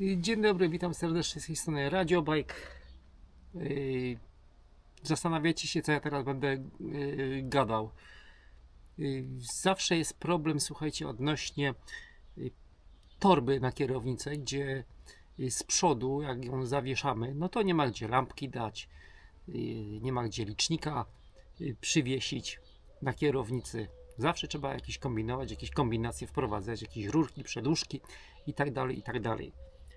Dzień dobry, witam serdecznie z tej strony Radio Bike. Yy, Zastanawiacie się, co ja teraz będę yy, gadał. Yy, Zawsze jest problem, słuchajcie, odnośnie torby na kierownicę, gdzie z przodu, jak ją zawieszamy, no to nie ma gdzie lampki dać, nie ma gdzie licznika przywiesić na kierownicy. Zawsze trzeba jakieś kombinować, jakieś kombinacje wprowadzać, jakieś rurki, przedłużki i tak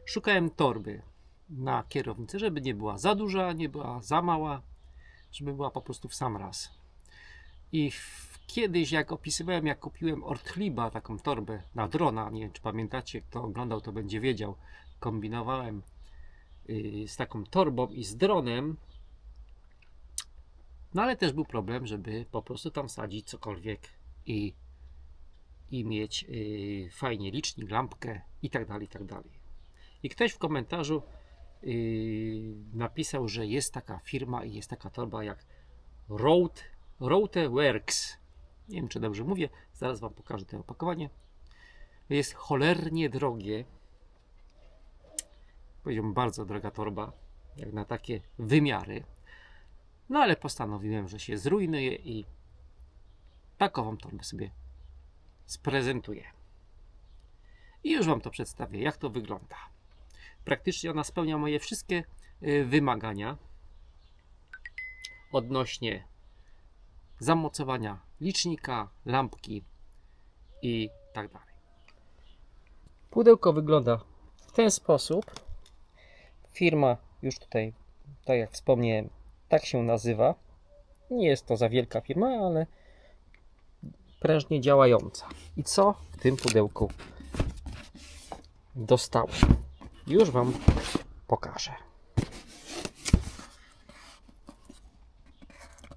Szukałem torby na kierownicy, żeby nie była za duża, nie była za mała, żeby była po prostu w sam raz. I kiedyś, jak opisywałem, jak kupiłem Ortliba, taką torbę na drona, nie wiem czy pamiętacie, kto oglądał, to będzie wiedział, kombinowałem yy, z taką torbą i z dronem. No ale też był problem, żeby po prostu tam sadzić cokolwiek i, i mieć yy, fajnie licznik, lampkę i tak dalej, i tak dalej. I ktoś w komentarzu yy, napisał, że jest taka firma i jest taka torba jak Road, Route Works. Nie wiem, czy dobrze mówię, zaraz Wam pokażę to opakowanie. Jest cholernie drogie. Powiedziałbym, bardzo droga torba, jak na takie wymiary. No ale postanowiłem, że się zrujnuję i takową torbę sobie sprezentuję. I już Wam to przedstawię, jak to wygląda. Praktycznie ona spełnia moje wszystkie y, wymagania odnośnie zamocowania licznika, lampki i tak dalej. Pudełko wygląda w ten sposób. Firma już tutaj, tak jak wspomniałem, tak się nazywa. Nie jest to za wielka firma, ale prężnie działająca. I co w tym pudełku dostałem? Już Wam pokażę.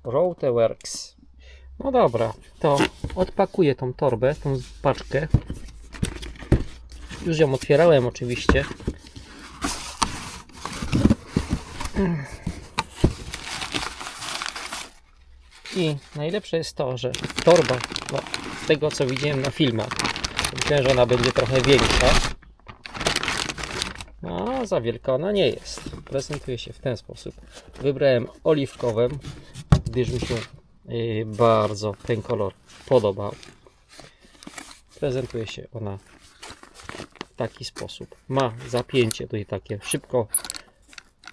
Routeworks. No dobra, to odpakuję tą torbę, tą paczkę. Już ją otwierałem oczywiście. I najlepsze jest to, że torba, no, z tego co widziałem na filmach, myślałem, że ona będzie trochę większa. Za wielka ona nie jest. Prezentuje się w ten sposób. Wybrałem oliwkową, gdyż mi się yy, bardzo ten kolor podobał. Prezentuje się ona w taki sposób. Ma zapięcie tutaj takie szybko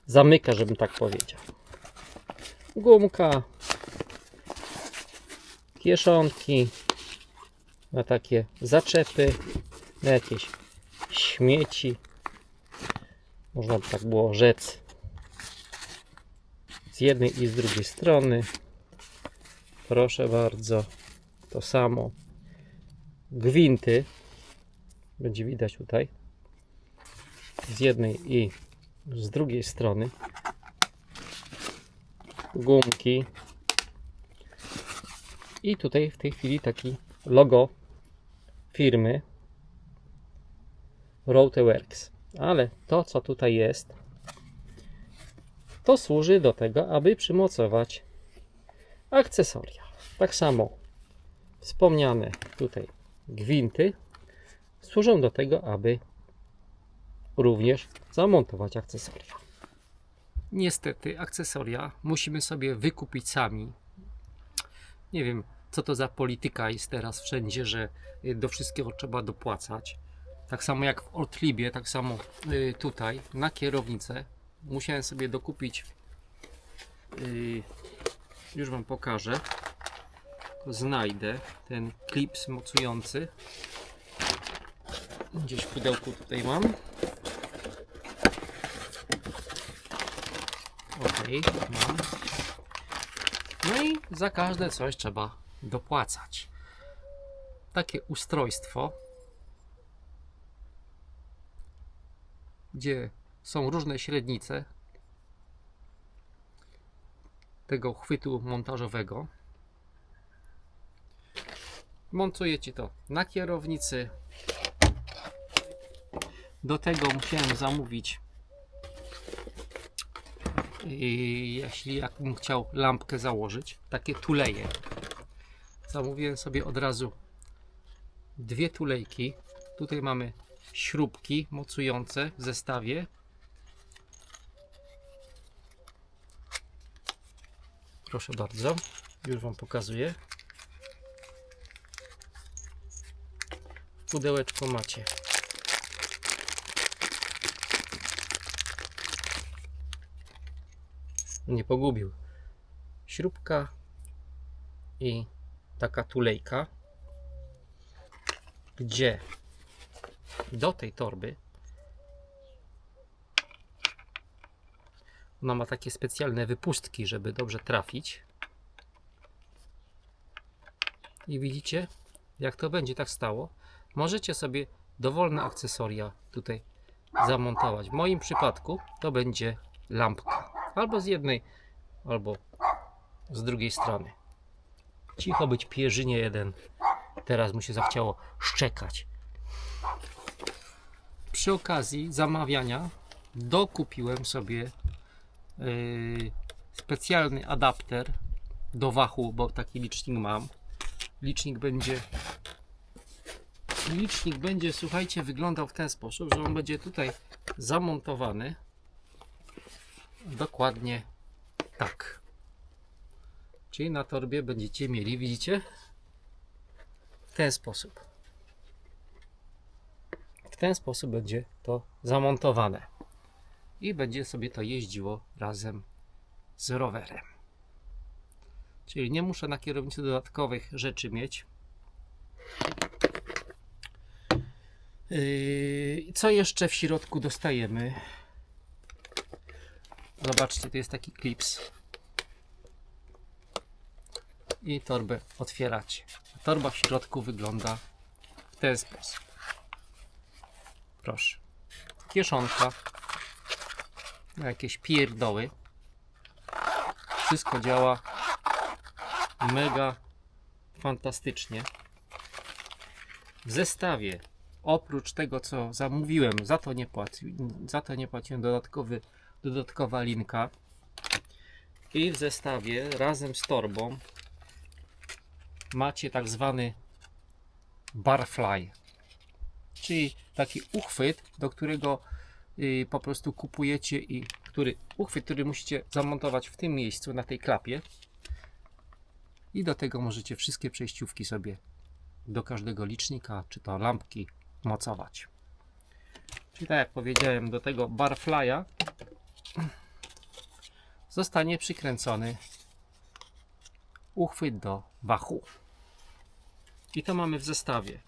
zamyka, żebym tak powiedział. Gumka, kieszonki, na takie zaczepy, na jakieś śmieci, można by tak było rzec z jednej i z drugiej strony. Proszę bardzo to samo. Gwinty będzie widać tutaj. Z jednej i z drugiej strony. Gumki. I tutaj w tej chwili taki logo firmy Routeworks ale to co tutaj jest to służy do tego, aby przymocować akcesoria. Tak samo wspomniane tutaj gwinty służą do tego, aby również zamontować akcesoria. Niestety akcesoria musimy sobie wykupić sami. Nie wiem, co to za polityka jest teraz wszędzie, że do wszystkiego trzeba dopłacać. Tak samo jak w Ortlibie, tak samo y, tutaj na kierownicę musiałem sobie dokupić y, już Wam pokażę znajdę ten klips mocujący gdzieś w pudełku tutaj mam. Ok, mam. No i za każde coś trzeba dopłacać. Takie ustrojstwo gdzie są różne średnice tego chwytu montażowego. Montujecie to na kierownicy. Do tego musiałem zamówić i jeśli jakbym chciał lampkę założyć, takie tuleje. Zamówiłem sobie od razu dwie tulejki. Tutaj mamy śrubki mocujące w zestawie. Proszę bardzo, już Wam pokazuję. W pudełeczku macie. Nie pogubił. Śrubka i taka tulejka, gdzie do tej torby ona ma takie specjalne wypustki, żeby dobrze trafić. I widzicie, jak to będzie tak stało. Możecie sobie dowolne akcesoria tutaj zamontować. W moim przypadku to będzie lampka. Albo z jednej, albo z drugiej strony. Cicho być pierzynie jeden. Teraz mu się zachciało szczekać. Przy okazji zamawiania dokupiłem sobie yy, specjalny adapter do wachu, bo taki licznik mam. Licznik będzie licznik będzie, słuchajcie, wyglądał w ten sposób, że on będzie tutaj zamontowany dokładnie tak. Czyli na torbie będziecie mieli, widzicie? W ten sposób. Ten sposób będzie to zamontowane. I będzie sobie to jeździło razem z rowerem. Czyli nie muszę na kierownicy dodatkowych rzeczy mieć. Yy, Co jeszcze w środku dostajemy? Zobaczcie, tu jest taki klips. I torbę otwieracie. Torba w środku wygląda w ten sposób. Proszę. Kieszonka. Jakieś pierdoły. Wszystko działa mega fantastycznie. W zestawie oprócz tego co zamówiłem, za to nie płaci, za to nie płaciłem dodatkowy, dodatkowa linka. I w zestawie razem z torbą macie tak zwany barfly, czyli taki uchwyt, do którego y, po prostu kupujecie i który uchwyt, który musicie zamontować w tym miejscu na tej klapie. I do tego możecie wszystkie przejściówki sobie do każdego licznika, czy to lampki, mocować. Czyli tak jak powiedziałem, do tego barfly'a zostanie przykręcony uchwyt do wachu. I to mamy w zestawie.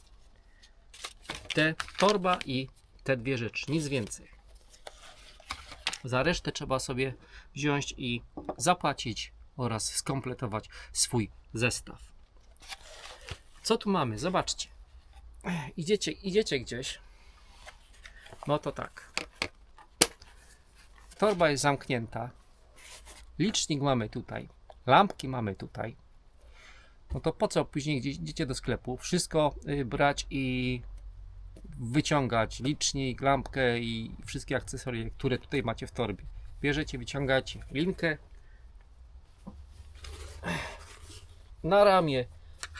Te torba i te dwie rzeczy, nic więcej. Za resztę trzeba sobie wziąć i zapłacić oraz skompletować swój zestaw. Co tu mamy? Zobaczcie. Idziecie, idziecie gdzieś. No to tak. Torba jest zamknięta. Licznik mamy tutaj. Lampki mamy tutaj. No to po co później gdzieś idziecie do sklepu, wszystko y, brać i wyciągać licznik, lampkę i wszystkie akcesoria, które tutaj macie w torbie. Bierzecie, wyciągacie linkę na ramię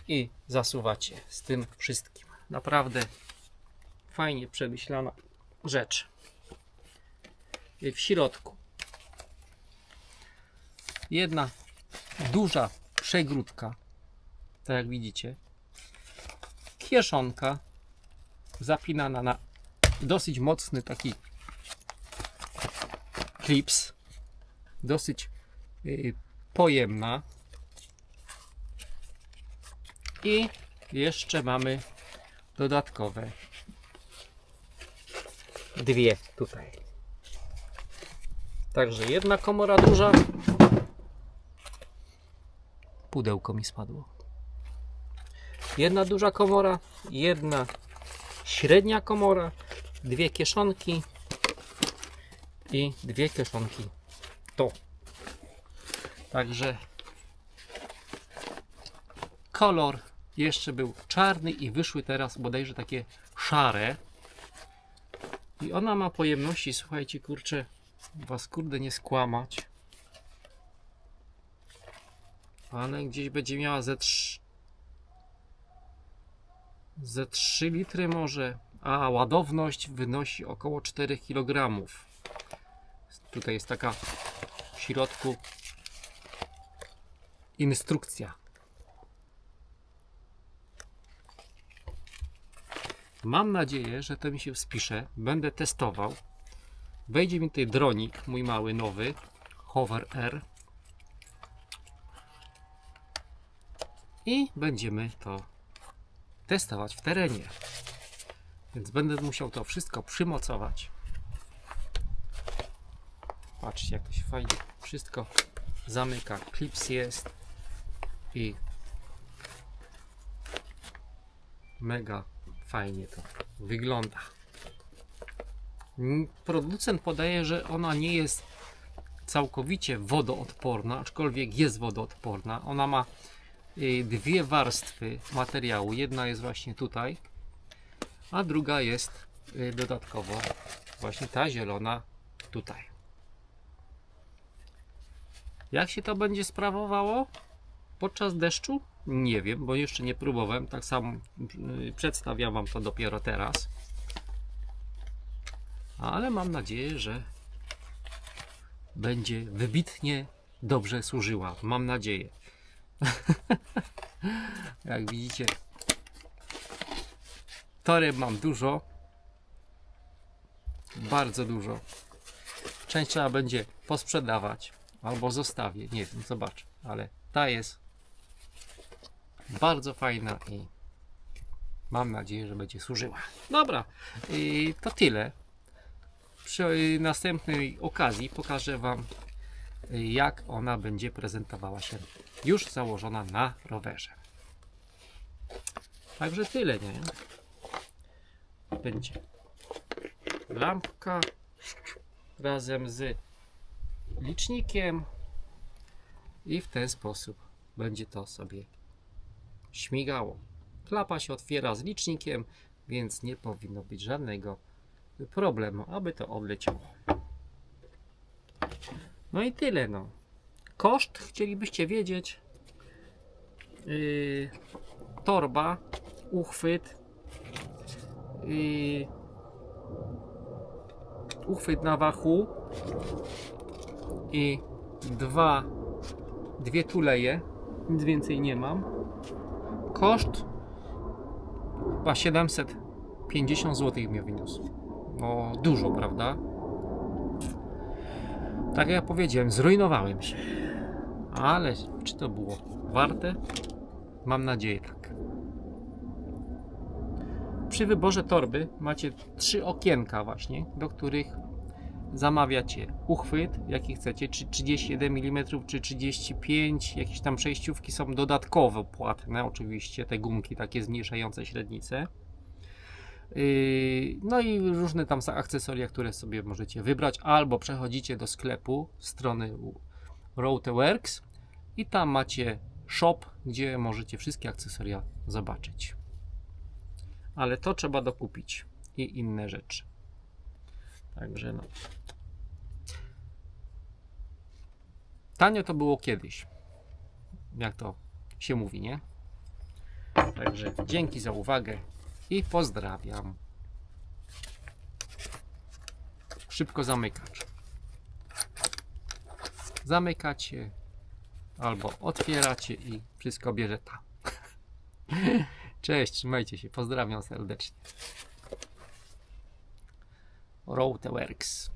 i zasuwacie z tym wszystkim. Naprawdę fajnie przemyślana rzecz. W środku jedna duża przegródka, tak jak widzicie, kieszonka zapinana na dosyć mocny taki klips, dosyć yy, pojemna i jeszcze mamy dodatkowe dwie tutaj. Także jedna komora duża. Pudełko mi spadło. Jedna duża komora, jedna średnia komora, dwie kieszonki i dwie kieszonki to. Także kolor jeszcze był czarny i wyszły teraz bodajże takie szare. I ona ma pojemności, słuchajcie, kurczę, was kurde nie skłamać. Ale gdzieś będzie miała ze 3 ze 3 litry może, a ładowność wynosi około 4 kg. Tutaj jest taka w środku instrukcja. Mam nadzieję, że to mi się spisze. Będę testował. Wejdzie mi tutaj dronik, mój mały nowy, Hover R. I będziemy to testować w terenie. Więc będę musiał to wszystko przymocować. Patrzcie, jak to się fajnie wszystko zamyka. Klips jest i mega fajnie to wygląda. Producent podaje, że ona nie jest całkowicie wodoodporna, aczkolwiek jest wodoodporna. Ona ma dwie warstwy materiału. Jedna jest właśnie tutaj, a druga jest y, dodatkowo właśnie ta zielona tutaj. Jak się to będzie sprawowało podczas deszczu? Nie wiem, bo jeszcze nie próbowałem. Tak samo y, przedstawiam Wam to dopiero teraz. Ale mam nadzieję, że będzie wybitnie dobrze służyła. Mam nadzieję. Jak widzicie, toreb mam dużo. Bardzo dużo. Część trzeba będzie posprzedawać albo zostawię. Nie wiem, zobaczę. Ale ta jest bardzo fajna i mam nadzieję, że będzie służyła. Dobra, to tyle. Przy następnej okazji pokażę Wam, jak ona będzie prezentowała się już założona na rowerze. Także tyle, nie? Będzie lampka razem z licznikiem i w ten sposób będzie to sobie śmigało. Klapa się otwiera z licznikiem, więc nie powinno być żadnego problemu, aby to odleciało. No i tyle, no. Koszt chcielibyście wiedzieć. Yy, torba, uchwyt, yy, uchwyt na wachu i dwa, dwie tuleje. Nic więcej nie mam. Koszt chyba 750 zł mnie wyniósł. No dużo, prawda? Tak jak powiedziałem, zrujnowałem się. Ale czy to było warte? Mam nadzieję tak. Przy wyborze torby macie trzy okienka właśnie, do których zamawiacie uchwyt, jaki chcecie, czy 31 mm, czy 35, jakieś tam przejściówki są dodatkowo płatne, oczywiście, te gumki takie zmniejszające średnicę. Yy, No i różne tam akcesoria, które sobie możecie wybrać, albo przechodzicie do sklepu strony Routeworks i tam macie shop, gdzie możecie wszystkie akcesoria zobaczyć. Ale to trzeba dokupić i inne rzeczy. Także no. Tanio to było kiedyś. Jak to się mówi, nie? Także dzięki za uwagę i pozdrawiam. Szybko zamykacz. Zamykacie albo otwieracie i wszystko bierze tam. Cześć, trzymajcie się. Pozdrawiam serdecznie. Routeworks.